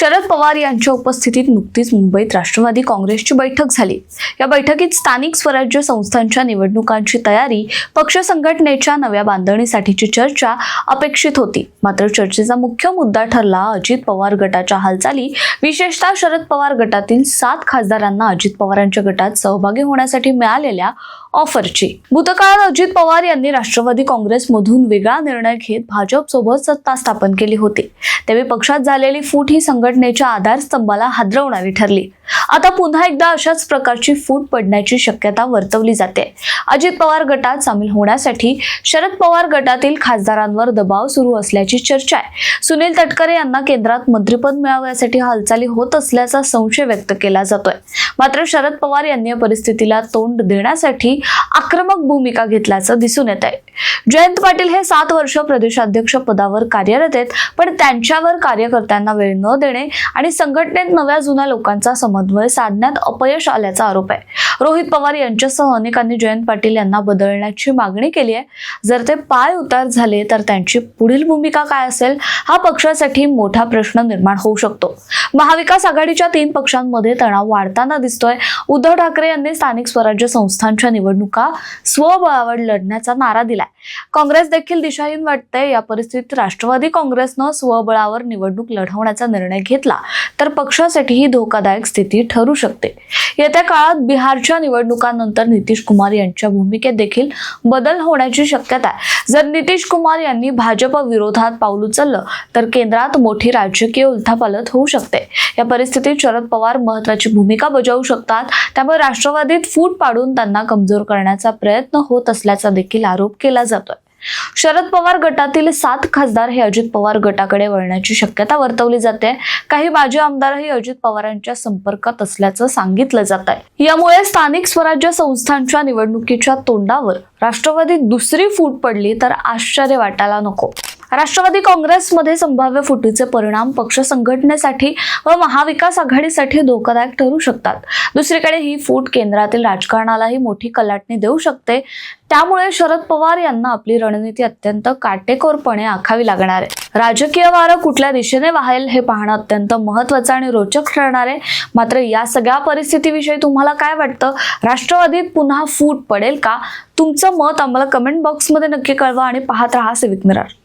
शरद पवार यांच्या उपस्थितीत नुकतीच मुंबईत राष्ट्रवादी काँग्रेसची बैठक झाली. या बैठकीत स्थानिक स्वराज्य संस्थांच्या निवडणुकांची तयारी पक्ष संघटनेच्या नव्या बांधणीसाठीची चर्चा अपेक्षित होती. मात्र चर्चेचा मुख्य मुद्दा ठरला अजित पवार गटाच्या हालचाली. विशेषतः शरद पवार गटातील सात खासदारांना अजित पवारांच्या गटात सहभागी होण्यासाठी मिळालेल्या ऑफरची. भूतकाळात अजित पवार यांनी राष्ट्रवादी काँग्रेसमधून वेगळा निर्णय घेत भाजपसोबत सत्ता स्थापन केली होती. त्यावेळी पक्षात झालेली फूट ही संघटनेच्या आधारस्तंभाला हादरवणारी ठरली. आता पुन्हा एकदा अशाच प्रकारची फूट पडण्याची शक्यता वर्तवली जाते. अजित पवार गटात सामील होण्यासाठी शरद पवार गटातील खासदारांवर दबाव सुरू असल्याची चर्चा आहे. सुनील तटकरे यांना केंद्रात मंत्रिपद मिळाव्यासाठी हालचाली होत असल्याचा संशय व्यक्त केला जातोय. मात्र शरद पवार यांनी या परिस्थितीला तोंड देण्यासाठी आक्रमक भूमिका घेतल्याचं दिसून येत आहे. जयंत पाटील हे सात वर्ष प्रदेशाध्यक्ष पदावर कार्यरत आहेत पण त्यांच्यावर कार्यकर्त्यांना वेळ न देणे आणि संघटनेत नव्या जुन्या लोकांचा समन्वय साधण्यात अपयश आल्याचा आरोप आहे. रोहित पवार यांच्यासह अनेकांनी जयंत पाटील यांना बदलण्याची मागणी केली आहे. जर ते पाय उतार झाले तर त्यांची पुढील भूमिका काय असेल हा पक्षासाठी मोठा प्रश्न निर्माण होऊ शकतो. महाविकास आघाडीच्या तीन पक्षांमध्ये तणाव वाढताना दिसतोय. उद्धव ठाकरे यांनी स्थानिक स्वराज्य संस्थांच्या निवडणुका स्वबळावर लढण्याचा नारा दिलाय. काँग्रेस देखील दिशाहीन वाटते या परिस्थितीत राष्ट्रवादी काँग्रेसनं स्वबळावर निवडणूक लढवण्याचा निर्णय घेतला तर पक्षासाठी ही धोकादायक स्थिती ठरू शकते. येत्या काळात बिहारच्या निवडणुकांनंतर नितीश कुमार यांच्या भूमिकेत देखील बदल होण्याची शक्यता आहे. जर नितीश कुमार यांनी भाजप विरोधात पाऊल उचललं तर केंद्रात मोठी राजकीय उलथापालथ होऊ शकते. या परिस्थितीत शरद पवार महत्वाची भूमिका बजावू शकतात. त्यामुळे राष्ट्रवादीत फूट पाडून त्यांना कमजोर करण्याचा प्रयत्न होत असल्याचा देखील आरोप केला जातोय. शरद पवार गटातील सात खासदार हे अजित पवार गटाकडे वळण्याची शक्यता वर्तवली जाते. काही माजी आमदारही अजित पवारांच्या संपर्कात असल्याचं सांगितलं जात आहे यामुळे स्थानिक स्वराज्य संस्थांच्या निवडणुकीच्या तोंडावर राष्ट्रवादी दुसरी फूट पडली तर आश्चर्य वाटायला नको. राष्ट्रवादी काँग्रेसमध्ये संभाव्य फुटीचे परिणाम पक्ष संघटनेसाठी व महाविकास आघाडीसाठी धोकादायक ठरू शकतात. दुसरीकडे ही फूट केंद्रातील राजकारणालाही मोठी कलाटणी देऊ शकते. त्यामुळे शरद पवार यांना आपली रणनीती अत्यंत काटेकोरपणे आखावी लागणार आहे. राजकीय वारं कुठल्या दिशेने वाहेल हे पाहणं अत्यंत महत्वाचं आणि रोचक ठरणार आहे. मात्र या सगळ्या परिस्थितीविषयी तुम्हाला काय वाटतं? राष्ट्रवादीत पुन्हा फूट पडेल का? तुमचं मत आम्हाला कमेंट बॉक्समध्ये नक्की कळवा आणि पाहत राहा सिविक मिरर